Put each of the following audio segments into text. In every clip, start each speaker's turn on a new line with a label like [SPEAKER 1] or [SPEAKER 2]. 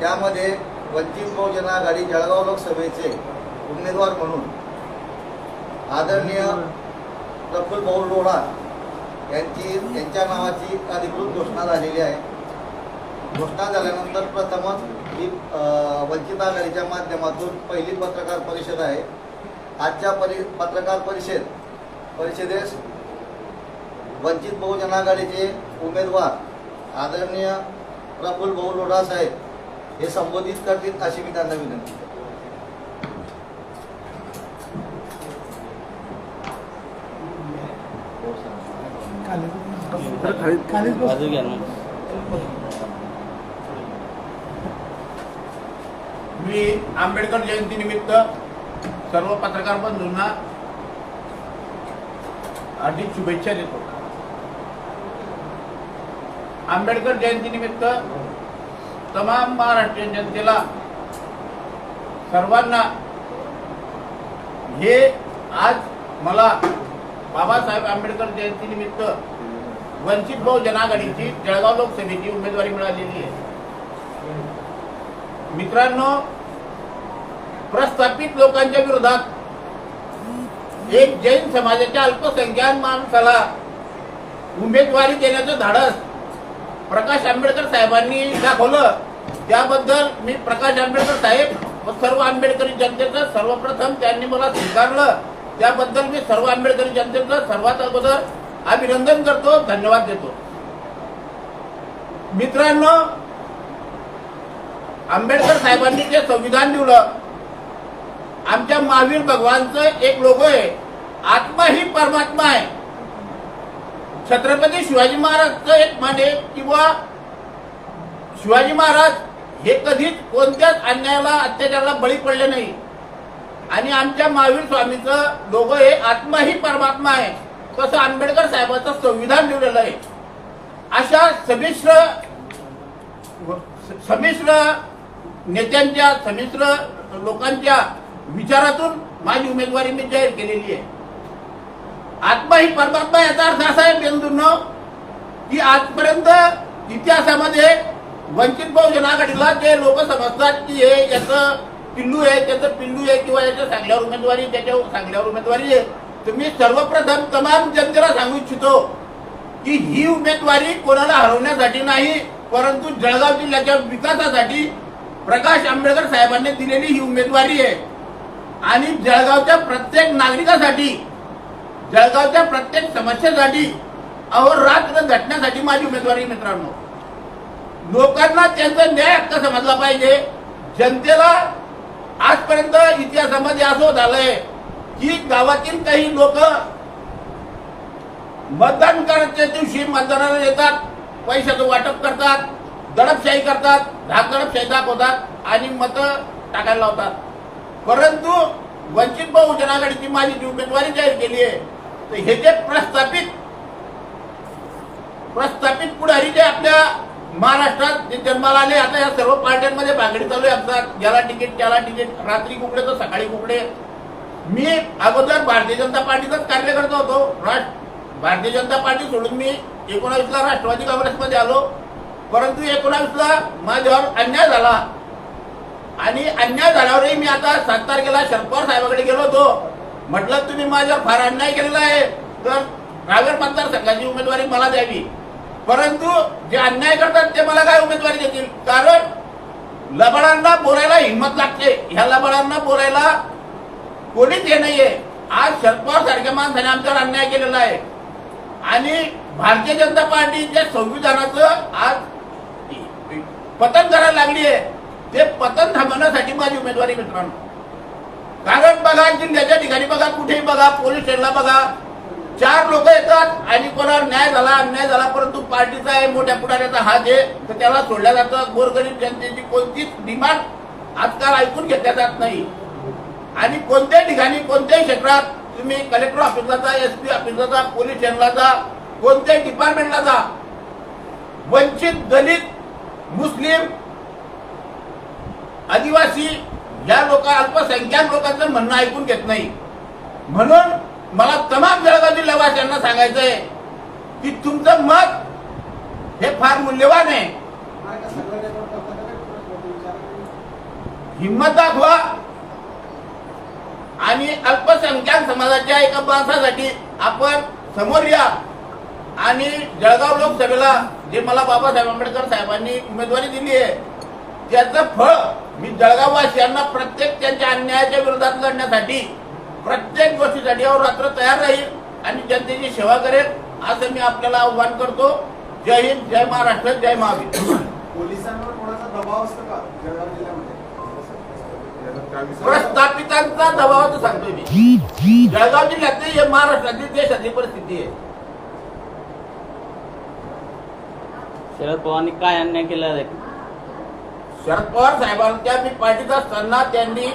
[SPEAKER 1] त्यामध्ये वंचित बहुजन आघाडी जळगाव लोकसभेचे उमेदवार म्हणून आदरणीय प्रफुल भाऊ लोढा यांची यांच्या नावाची अधिकृत घोषणा झालेली आहे. घोषणा झाल्यानंतर प्रथमच ही वंचित आघाडीच्या माध्यमातून पहिली पत्रकार परिषद आहे. आजच्या परि पत्रकार परिषद परिषदेस वंचित बहुजन आघाडीचे उमेदवार आदरणीय प्रफुल भाऊ लोढा साहेब हे संबोधित करतील अशी मी त्यांना विनंती करतो.
[SPEAKER 2] मी आंबेडकर जयंती निमित्त सर्व पत्रकार बंधूंना हार्दिक शुभेच्छा देतो. आंबेडकर जयंती निमित्त तमाम महाराष्ट्रीयन जनतेला सर्वांना हे आज मला बाबासाहेब आंबेडकर जयंती निमित्त वंचित बहुजन आघाडीची जळगाव लोकसभेची उमेदवारी मिळालेली आहे. मित्रांनो प्रस्थापित लोकांच्या विरोधात एक जैन समाजाच्या अल्पसंख्याक माणसाला उमेदवारी देण्याचं धाडस प्रकाश आंबेडकर साहेबांनी दाखवलं त्याबद्दल मी प्रकाश आंबेडकर साहेब व सर्व आंबेडकरी जनतेचं सर्वप्रथम त्यांनी मला स्वीकारलं. त्याबद्दल मी सर्व आंबेडकरी जनतेचं सर्वात अगोदर अभिनंदन करतो धन्यवाद देतो. मित्रांनो आंबेडकर साहेबांनी जे संविधान लिहिलं आमच्या महावीर भगवानचं एक लोगो आहे. आत्मा ही परमात्मा आहे. छत्रपती शिवाजी महाराजचं एक म्हणे किंवा शिवाजी महाराज हे कधीच कोणत्याच अन्यायाला अत्याचाराला बळी पडले नाही. आणि आमच्या महावीर स्वामीचं दोघं हे आत्मा ही परमात्मा आहे. तसं आंबेडकर साहेबांचं संविधान लिहिलेलं आहे. अशा समिश्र समिश्र नेत्यांच्या समिश्र लोकांच्या विचारातून माझी उमेदवारी मी जाहीर केलेली आहे. आत्मा ही परमात्मा याचा अर्थ असा आहे बेंदूंनो की आजपर्यंत इतिहासामध्ये वंचित बहुजन आघाडीला जे लोक समजतात की हे याचं पिल्लू आहे त्याचं पिल्लू आहे किंवा याच्या सांगल्यावर उमेदवारी त्याच्या सांगल्यावर उमेदवारी आहे तर मी सर्वप्रथम तमाम जनतेला सांगू इच्छितो की ही उमेदवारी कोणाला हरवण्यासाठी नाही परंतु जळगाव जिल्ह्याच्या विकासासाठी प्रकाश आंबेडकर साहेबांनी दिलेली ही उमेदवारी आहे. आणि जळगावच्या प्रत्येक नागरिकासाठी जळगावच्या प्रत्येक समस्येसाठी अहोरात्र झटण्यासाठी माझी उमेदवारी मित्रांनो. लोकांना त्यांचा न्याय हक्क समजला पाहिजे. जनतेला आजपर्यंत इतिहासामध्ये असं झालंय की गावातील काही लोक मतदान करण्याच्या दिवशी मतदानाला येतात पैशाचं वाटप करतात दडपशाही करतात धाकडपशाही दाखवतात आणि मतं टाकायला लावतात. परंतु वंचित बहुजन आघाडीची माझी जी उमेदवारी जाहीर केली आहे तर हे जे प्रस्थापित प्रस्थापित पुढारी जे आपल्या महाराष्ट्रात जे जन्माला आले आता या सर्व पार्ट्यांमध्ये भांगडी चालू आहे. आमचा याला तिकीट त्याला तिकीट रात्री कुकडे तर सकाळी कुकडे. मी अगोदर भारतीय जनता पार्टीचाच कार्यकर्ता होतो. राष्ट्र भारतीय जनता पार्टी सोडून मी एकोणावीसला राष्ट्रवादी काँग्रेसमध्ये आलो. परंतु एकोणावीसला माझ्यावर अन्याय झाला. आणि अन्याय झाल्यावरही मी आता सात तारखेला शरद पवार साहेबाकडे गेलो होतो. म्हटलं तुम्ही माझ्या फार अन्याय केलेला आहे. तर रावेर मतदारसंघाची उमेदवारी मला द्यावी. परंतु जे अन्याय करतात ते मला काय उमेदवारी देतील? कारण लबाडांना बोलायला हिंमत लागते. ह्या लबाडांना बोलायला कोणीच हे नाहीये. आज शरद पवार सारख्या माणसाने आमच्यावर अन्याय केलेला आहे. आणि भारतीय जनता पार्टीच्या संविधानाचं आज पतन करायला लागली आहे. ते पतन थांबवण्यासाठी माझी उमेदवारी मित्रांनो. कारण बघा जिल्ह्याच्या ठिकाणी बघा कुठेही बघा पोलीस स्टेशनला बघा. चार लोक येतात आणि कोणाला न्याय झाला अन्याय झाला परंतु पार्टीचा आहे मोठ्या पुढाऱ्याचा हात आहे तर त्याला सोडल्या जातं. गोरगरीब जनतेची कोणतीच डिमांड आजकाल ऐकून घेतल्या जात नाही. आणि कोणत्याही ठिकाणी कोणत्याही क्षेत्रात तुम्ही कलेक्टर ऑफिसला जा एस पी ऑफिसला जा पोलीस स्टेशनला जा कोणत्याही डिपार्टमेंटला जा. वंचित दलित मुस्लिम आदिवासी या लोक अल्पसंख्याक लोकांचं म्हणणं ऐकून घेत नाही. म्हणून? मला तमाम जळगाव जिल्हावासियांना सांगायचंय की तुमचं मत हे फार मूल्यवान आहे. हिंमत दाखवा. आणि अल्पसंख्याक समाजाच्या एका माणसासाठी आपण समोर या. आणि जळगाव लोकसभेला जे मला बाबासाहेब आंबेडकर साहेबांनी उमेदवारी दिली आहे त्याचं फळ मी जळगाववासियांना प्रत्येक त्यांच्या अन्यायाच्या विरोधात लढण्यासाठी प्रत्येक गोष्टीसाठी रात्र तयार राहील आणि जनतेची सेवा करेल असं मी आपल्याला आव्हान करतो. जय हिंद जय महाराष्ट्र जय महावीर.
[SPEAKER 3] पोलिसांवर कोणाचा दबाव असतो का जळगाव जिल्ह्यामध्ये?
[SPEAKER 2] प्रस्थापितांचा दबावाचं सांगतोय मी. जळगाव जिल्ह्यातली हे महाराष्ट्रातील देशातली परिस्थिती आहे.
[SPEAKER 4] शरद पवारांनी काय अन्याय केला
[SPEAKER 2] शरद पवार साहेबांच्या मी पार्टीत असताना त्यांनी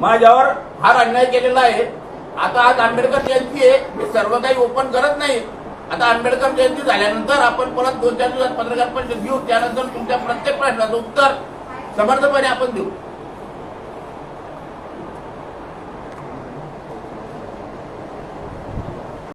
[SPEAKER 2] माझ्यावर फार अन्याय केलेला आहे. आता आज आंबेडकर जयंती आहे. मी सर्व काही ओपन करत नाही. आता आंबेडकर जयंती झाल्यानंतर आपण परत दोन चार दिवसात पत्रकार परिषद घेऊ. त्यानंतर तुमच्या प्रत्येक प्रश्नाचं उत्तर समर्थपणे आपण देऊ.